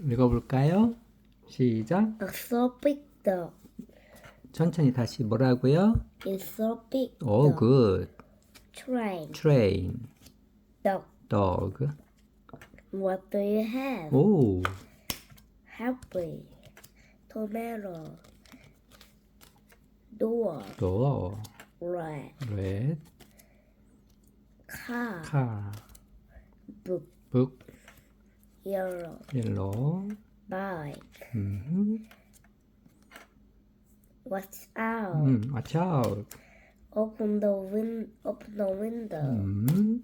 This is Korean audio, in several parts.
읽어볼까요? 시작. It's so big dog. 천천히 다시 뭐라고요? It's so big 오, dog. good. Train. Train. Dog. Dog. What do you have? 오, Happy. Tomato. Door. door. Red. Red. Car. Car. Book. Book. Yellow. Yellow. Bike. 음, Watch out. 음, watch out. Open the win. Open the window. 음,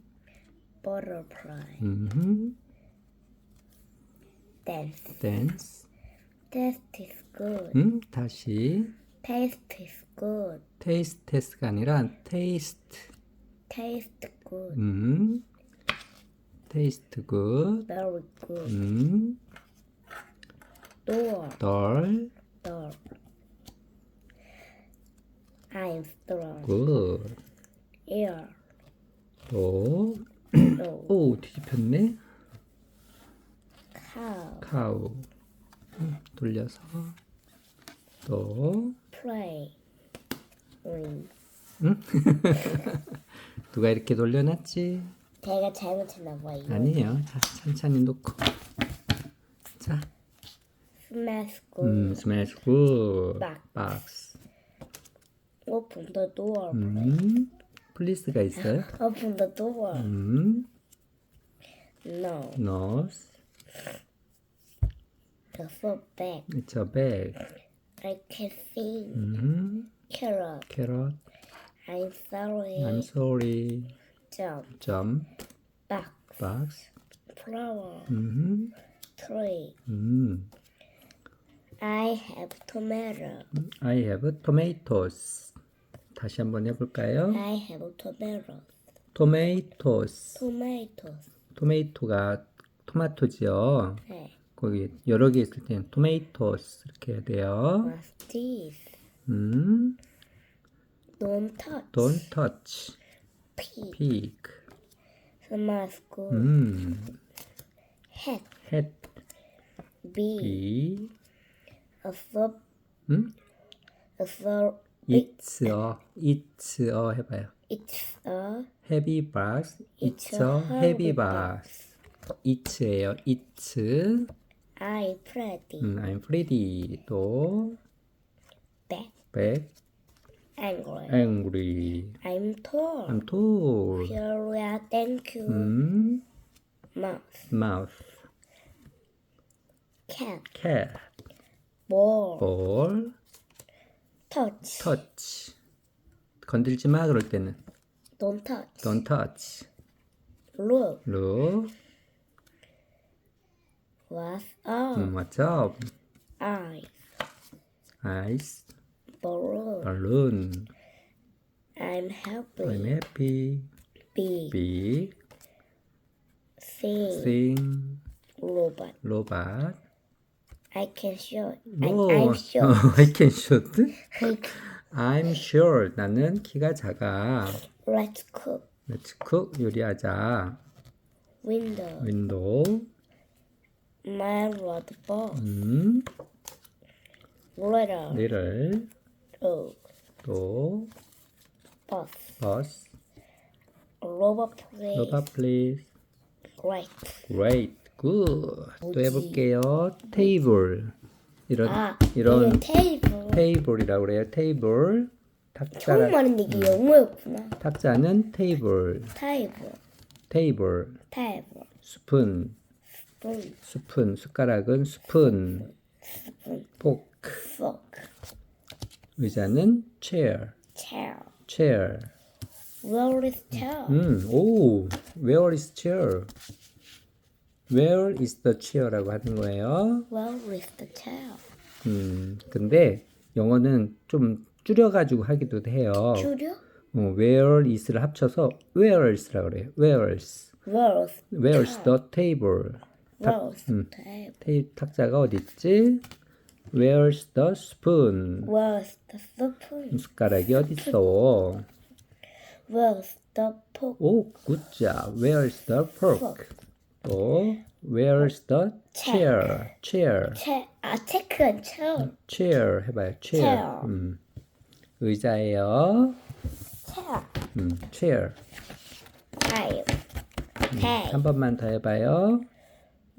Butterfly. 음, Dance. dance. Taste is good. 음, 다시. Taste is good. taste test가 아니라 taste. Taste good. 음, taste good. Very good. 음, Door. door. Door. I'm strong. good. Ear. 또, No. 오, 뒤집혔네. Cow. cow. 음, 돌려서. 또, Play. Ring. 누가 이렇게 돌려놨지? 제가 잘못했나 봐요. 아니에요. 자, 천천히 놓고. 자, Smash good. 음, good. Box. box. Open the door. 음, please가 있어요. Open the door. 음, No. nose. The foot bag. It's a bag. I can see. 음, Carrot. carrot. I'm sorry. I'm sorry. Jump. Jump. Box. box. Flower. 음, Tree. 음. I have tomato. I have tomatoes. 다시 한번 해볼까요? I have tomato. tomatoes. Tomatoes. 토마토가 토마토지요. 네. 거기 여러 개 있을 때는 tomatoes 이렇게 해야 돼요. What's this? 음, Don't touch. don't touch. Pig. pig. Smash good. 음, Hat. hat. Bee. bee. A so. 음, A so. Big. it's a, it's a 해봐요. It's a. heavy box. It's It's a a heavy heavy box. it'예요. it's. I pretty. 음, I'm pretty. 또 Back. back. Angry. angry. I'm tall. I'm tall. Here we are. Thank you. 음, Mouse. mouth. Cat. cat. Ball. ball. Touch. touch. 건들지 마 그럴 때는 Don't touch. don't touch. Look. look. What's up? 음, what's up? Eyes. Ice. Balloon. balloon. I'm happy. I'm happy. Big. big. Sing. thing. Robot. robot. I can shoot. I, 오, I'm sure. I can shoot. I'm sure. 나는 키가 작아. Let's cook. Let's cook. 요리하자. Window. window. My ball. 음, Little. little. Dog. 또 Bus. bus. Robot play. robot please. Great. Great. Good. 또 뭐지? 해볼게요. table. 이런 아, 이런 테이블. table이라고 그래요. table. 처음 탁자 말했는데 이게 영어였구나. 탁자는 table. 테이블. table. 테이블. 스푼. spoon, 스푼. 숟가락은 스푼. 포크. 의자는 chair. chair. chair. Where is chair? 음, 오, where is chair? Where is the chair라고 하는 거예요. Where is the chair? 음, 근데 영어는 좀 줄여가지고 하기도 해요. 줄여? 어, where is를 합쳐서 where's라고 그래요. where's. Where is where's the table? where is 음. the table? 탁자가 어디 있지? where's the spoon? Where is the spoon? 숟가락이 어디 있어? Where is the fork? 오, good job. where's the fork? 또 Where's the chair? Chair. 체, 아, 체크는 체어. chair 해봐요. chair. chair. 음. 의자예요. 체어. 음. chair. 타입. 타입. 한 번만 더 해봐요.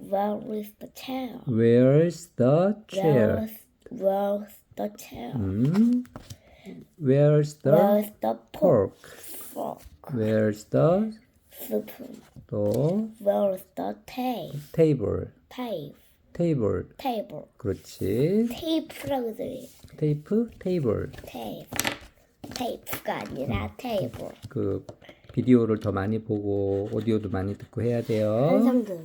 Where is the chair? Where's the chair? Where's, where's the chair? 음. Where's the Where's the pork? pork? Fork. Where's the Spoon. 또 Where's the tape? table? Tape. table. Table. 그렇지. 테이프라고 들리. 테이프, table. 테이프. 테이프가 아니라 테이블. 그 비디오를 더 많이 보고 오디오도 많이 듣고 해야 돼요. 한상 들어요.